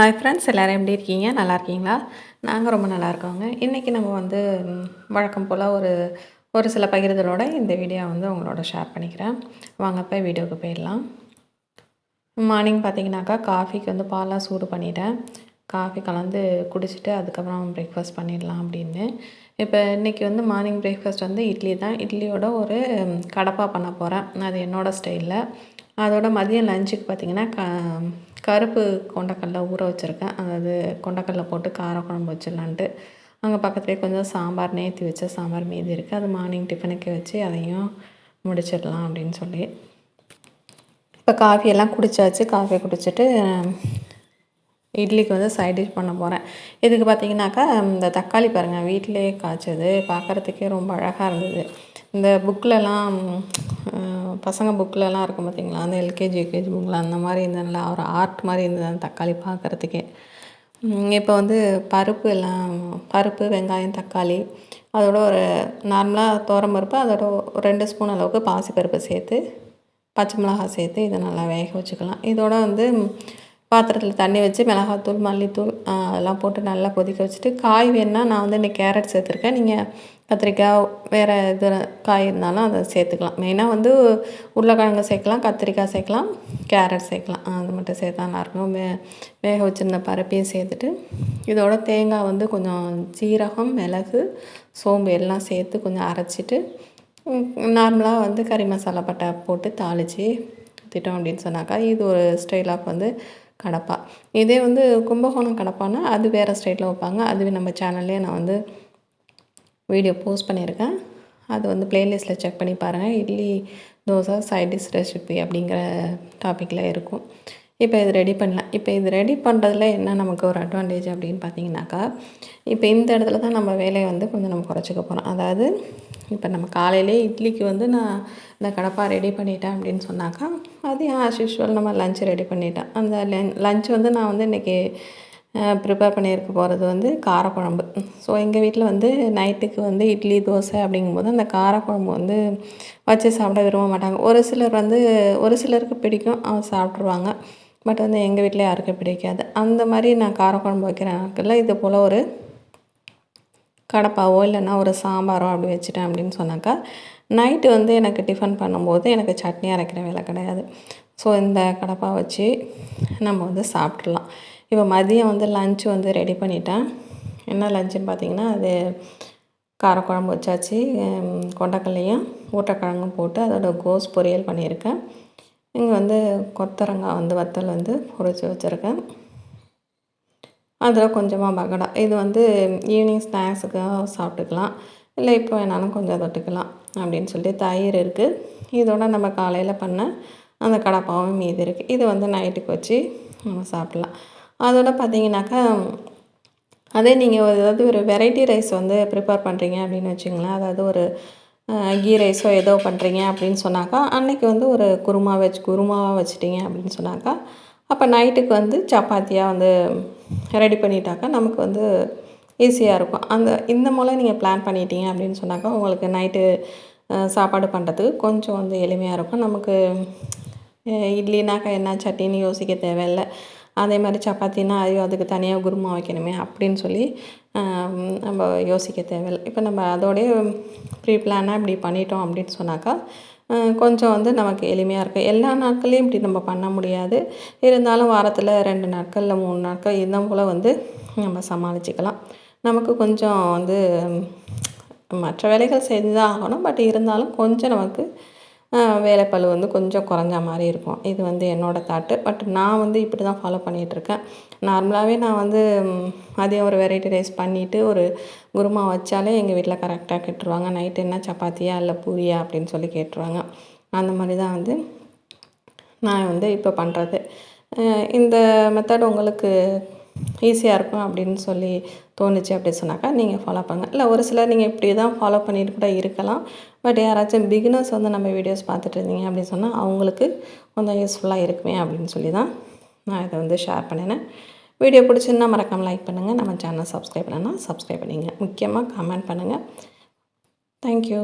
Hi friends எல்லோரும் எப்படி இருக்கீங்க? நல்லா இருக்கீங்களா? நாங்கள் ரொம்ப நல்லா இருக்கோங்க. இன்றைக்கி நம்ம வந்து வழக்கம் போல் ஒரு ஒரு சில பகிர்தலோட இந்த வீடியோ வந்து உங்களோட ஷேர் பண்ணிக்கிறேன். வாங்க போய் வீடியோவுக்கு போயிடலாம். மார்னிங் பார்த்தீங்கன்னாக்கா காஃபிக்கு வந்து பாலாக சூடு பண்ணிட்டேன். காஃபி கலந்து குடிச்சிட்டு அதுக்கப்புறம் பிரேக்ஃபாஸ்ட் பண்ணிடலாம் அப்படின்னு. இப்போ இன்றைக்கி வந்து மார்னிங் பிரேக்ஃபாஸ்ட் வந்து இட்லி தான். இட்லியோட ஒரு கடப்பாக கடப்பா பண்ண போகிறேன் அது என்னோடய ஸ்டைலில் அதோட மதியம் லஞ்சுக்கு பார்த்திங்கன்னா க கருப்பு கொண்டக்கடல ஊற வச்சுருக்கேன். அதாவது கொண்டக்கடல போட்டு காரக்குழம்பு வச்சிடலான்ட்டு. அங்கே பக்கத்துலேயே கொஞ்சம் சாம்பார் நேற்றி வச்ச சாம்பார் மீதி இருக்குது அது மார்னிங் டிஃபனுக்கு வச்சு அதையும் முடிச்சிடலாம் அப்படின்னு சொல்லி. இப்போ காஃபியெல்லாம் குடித்தாச்சு காஃபி குடிச்சிட்டு இட்லிக்கு வந்து சைட் டிஷ் பண்ண போகிறேன் இதுக்கு பார்த்தீங்கன்னாக்கா இந்த தக்காளி பாருங்கள் வீட்டிலே காய்ச்சது பார்க்குறதுக்கே ரொம்ப அழகாக இருந்தது. இந்த புக்கிலலாம் பசங்க புக்கிலலாம் இருக்கும் பார்த்தீங்களா அந்த எல்கேஜி யூகேஜி புக்கில் அந்த மாதிரி இருந்ததுனால ஒரு ஆர்ட் மாதிரி இருந்தது அந்த தக்காளி பார்க்குறதுக்கே இப்போ வந்து பருப்பு எல்லாம் பருப்பு வெங்காயம் தக்காளி அதோட ஒரு நார்மலாக தோரம் பருப்பு அதோட ஒரு ரெண்டு ஸ்பூன் அளவுக்கு பாசிப்பருப்பு சேர்த்து பச்சை மிளகாய் சேர்த்து இதை நல்லா வேக வச்சுக்கலாம். இதோட வந்து பாத்திரத்தில் தண்ணி வச்சு மிளகாத்தூள் மல்லித்தூள் அதெல்லாம் போட்டு நல்லா கொதிக்க வச்சுட்டு காய் வேணுன்னா நான் வந்து இன்றைக்கி கேரட் சேர்த்துருக்கேன். நீங்கள் கத்திரிக்காய் வேறு இது காய் இருந்தாலும் அதை சேர்த்துக்கலாம். மெயினாக வந்து உருளைக்கிழங்கு சேர்க்கலாம் கத்திரிக்காய் சேர்க்கலாம் கேரட் சேர்க்கலாம். அது மட்டும் சேர்த்தா நல்லாயிருக்கும். வே வேக வச்சுருந்த பருப்பையும் சேர்த்துட்டு இதோட தேங்காய் வந்து கொஞ்சம் சீரகம் மிளகு சோம்பு எல்லாம் சேர்த்து கொஞ்சம் அரைச்சிட்டு நார்மலாக வந்து கறி மசாலா பட்டை போட்டு தாளித்து ஊற்றிட்டோம் அப்படின்னு சொன்னாக்கா இது ஒரு ஸ்டைல் ஆஃப் வந்து கடப்பா. இதே வந்து கும்பகோணம் கடப்பான்னா அது வேறு ஸ்டேட்டில் வைப்பாங்க. அதுவே நம்ம சேனல்லே நான் வந்து வீடியோ போஸ்ட் பண்ணியிருக்கேன். அது வந்து ப்ளேலிஸ்ட்டில் செக் பண்ணி பாருங்கள் idli dosa side dish recipe அப்படிங்கிற டாப்பிக்கில் இருக்கும். இப்போ இது ரெடி பண்ணலாம். இப்போ இது ரெடி பண்ணுறதுல என்ன நமக்கு ஒரு அட்வான்டேஜ் அப்படின்னு பார்த்தீங்கன்னாக்கா இப்போ இந்த இடத்துல தான் நம்ம வேலையை வந்து கொஞ்சம் நம்ம குறைச்சிக்க போகிறோம் அதாவது இப்போ நம்ம காலையிலே இட்லிக்கு வந்து நான் இந்த கடப்பா ரெடி பண்ணிட்டேன் அப்படின்னு சொன்னாக்கா அது ஆஸ் யூஷுவல் நம்ம லஞ்ச் ரெடி பண்ணிட்டேன் அந்த லஞ்ச் வந்து நான் வந்து இன்றைக்கி ப்ரிப்பேர் பண்ணியிருக்க போகிறது வந்து காரக்குழம்பு. ஸோ எங்கள் வீட்டில் வந்து நைட்டுக்கு வந்து இட்லி தோசை அப்படிங்கும்போது அந்த காரக்குழம்பு வந்து வச்சு சாப்பிட விரும்ப மாட்டாங்க. ஒரு சிலர் வந்து ஒரு சிலருக்கு பிடிக்கும் அவங்க சாப்பிட்ருவாங்க பட் வந்து எங்கள் வீட்டில் யாருக்கும் பிடிக்காது. அந்த மாதிரி நான் காரக்குழம்பு வைக்கிற நாட்களில் இது போல் ஒரு கடப்பாவோ இல்லைன்னா ஒரு சாம்பாரோ அப்படி வச்சுட்டேன் அப்படின்னு சொன்னாக்கா நைட்டு வந்து எனக்கு டிஃபன் பண்ணும்போது எனக்கு சட்னி அரைக்கிற வேலை கிடையாது. ஸோ இந்த கடப்பா வச்சு நம்ம வந்து சாப்பிட்றலாம் இப்போ மதியம் வந்து லஞ்ச் வந்து ரெடி பண்ணிட்டேன். என்ன லஞ்சுன்னு பார்த்தீங்கன்னா அது காரக்குழம்பு வச்சாச்சு. கொண்டக்கல்லையும் ஊட்டக்கிழங்கும் போட்டு அதோட கோஸ் பொரியல் பண்ணியிருக்கேன். இங்கே வந்து கொத்தரங்காய் வந்து வத்தல் வந்து பொறிச்சு வச்சுருக்கேன். அதில் கொஞ்சமாக பகடா இது வந்து ஈவினிங் ஸ்நாக்ஸுக்காக சாப்பிட்டுக்கலாம். இல்லை இப்போ வேணாலும் கொஞ்சம் தொட்டுக்கலாம் அப்படின்னு சொல்லி தயிர் இருக்குது இதோட நம்ம காலையில் பண்ண அந்த கடப்பாவும் மீதி இருக்குது இது வந்து நைட்டுக்கு வச்சு நம்ம சாப்பிட்லாம். அதோட பார்த்தீங்கன்னாக்கா அதே நீங்கள் ஒரு ஏதாவது ஒரு வெரைட்டி ரைஸ் வந்து ப்ரிப்பேர் பண்ணுறீங்க அப்படின்னு வச்சுங்களேன் அதாவது ஒரு கீ ரைஸோ ஏதோ பண்ணுறீங்க அப்படின்னு சொன்னாக்கா அன்னைக்கு வந்து ஒரு குருமா வச்சு குருமாவாக வச்சுட்டிங்க அப்படின்னு சொன்னாக்கா அப்போ நைட்டுக்கு வந்து சப்பாத்தியாக வந்து ரெடி பண்ணிட்டாக்கா நமக்கு வந்து ஈஸியாக இருக்கும். அந்த இந்த மூலம் நீங்கள் பிளான் பண்ணிட்டீங்க அப்படின்னு சொன்னாக்கா உங்களுக்கு நைட்டு சாப்பாடு பண்ணுறதுக்கு கொஞ்சம் வந்து எளிமையாக இருக்கும். நமக்கு இட்லினாக்கா என்ன சட்னின்னு யோசிக்க தேவையில்ல. அதே மாதிரி சப்பாத்தினா ஐயோ அதுக்கு தனியாக குருமா வைக்கணுமே அப்படின்னு சொல்லி நம்ம யோசிக்க தேவையில்லை. இப்போ நம்ம அதோடய ப்ரீ பிளானாக இப்படி பண்ணிட்டோம் அப்படின்னு சொன்னாக்கா கொஞ்சம் வந்து நமக்கு எளிமையாக இருக்கும் எல்லா நாட்களையும் இப்படி நம்ம பண்ண முடியாது. இருந்தாலும் வாரத்தில் ரெண்டு நாட்கள் இல்லை மூணு நாட்கள் இந்த போல் வந்து நம்ம சமாளிச்சுக்கலாம். நமக்கு கொஞ்சம் வந்து மற்ற வேலைகள் செஞ்சு தான் ஆகணும். பட் இருந்தாலும் கொஞ்சம் நமக்கு வேலைப்பளு வந்து கொஞ்சம் குறைஞ்ச மாதிரி இருக்கும். இது வந்து என்னோடய தாட்டு பட் நான் வந்து இப்படி தான் ஃபாலோ பண்ணிகிட்ருக்கேன் நார்மலாகவே நான் வந்து ம், மதியம் ஒரு வெரைட்டி ரைஸ் பண்ணிவிட்டு ஒரு குருமா வச்சாலே எங்கள் வீட்டில் கரெக்டாக கேட்டுருவாங்க. நைட்டு என்ன சப்பாத்தியா இல்லை பூரியா அப்படின்னு சொல்லி கேட்டுருவாங்க. அந்த மாதிரி தான் வந்து நான் வந்து இப்போ பண்ணுறது இந்த மெத்தட் உங்களுக்கு ஈஸியாக இருக்கும் அப்படின்னு சொல்லி தோணுச்சு அப்படி சொன்னாக்கா நீங்கள் ஃபாலோ பண்ணுங்கள் இல்லை ஒரு சிலர் நீங்கள் இப்படி தான் ஃபாலோ பண்ணிட்டு கூட இருக்கலாம். பட் யாராச்சும் பிகினர்ஸ் வந்து நம்ம வீடியோஸ் பார்த்துட்டு இருந்தீங்க அப்படின்னு சொன்னால் அவங்களுக்கு கொஞ்சம் யூஸ்ஃபுல்லாக இருக்குமே அப்படின்னு சொல்லி தான் நான் இதை வந்து ஷேர் பண்ணினேன். வீடியோ பிடிச்சிருந்தா மறக்காமல் லைக் பண்ணுங்கள் நம்ம சேனல் சப்ஸ்கிரைப் பண்ணனா சப்ஸ்கிரைப் பண்ணிங்க. முக்கியமாக கமெண்ட் பண்ணுங்கள் தேங்க்யூ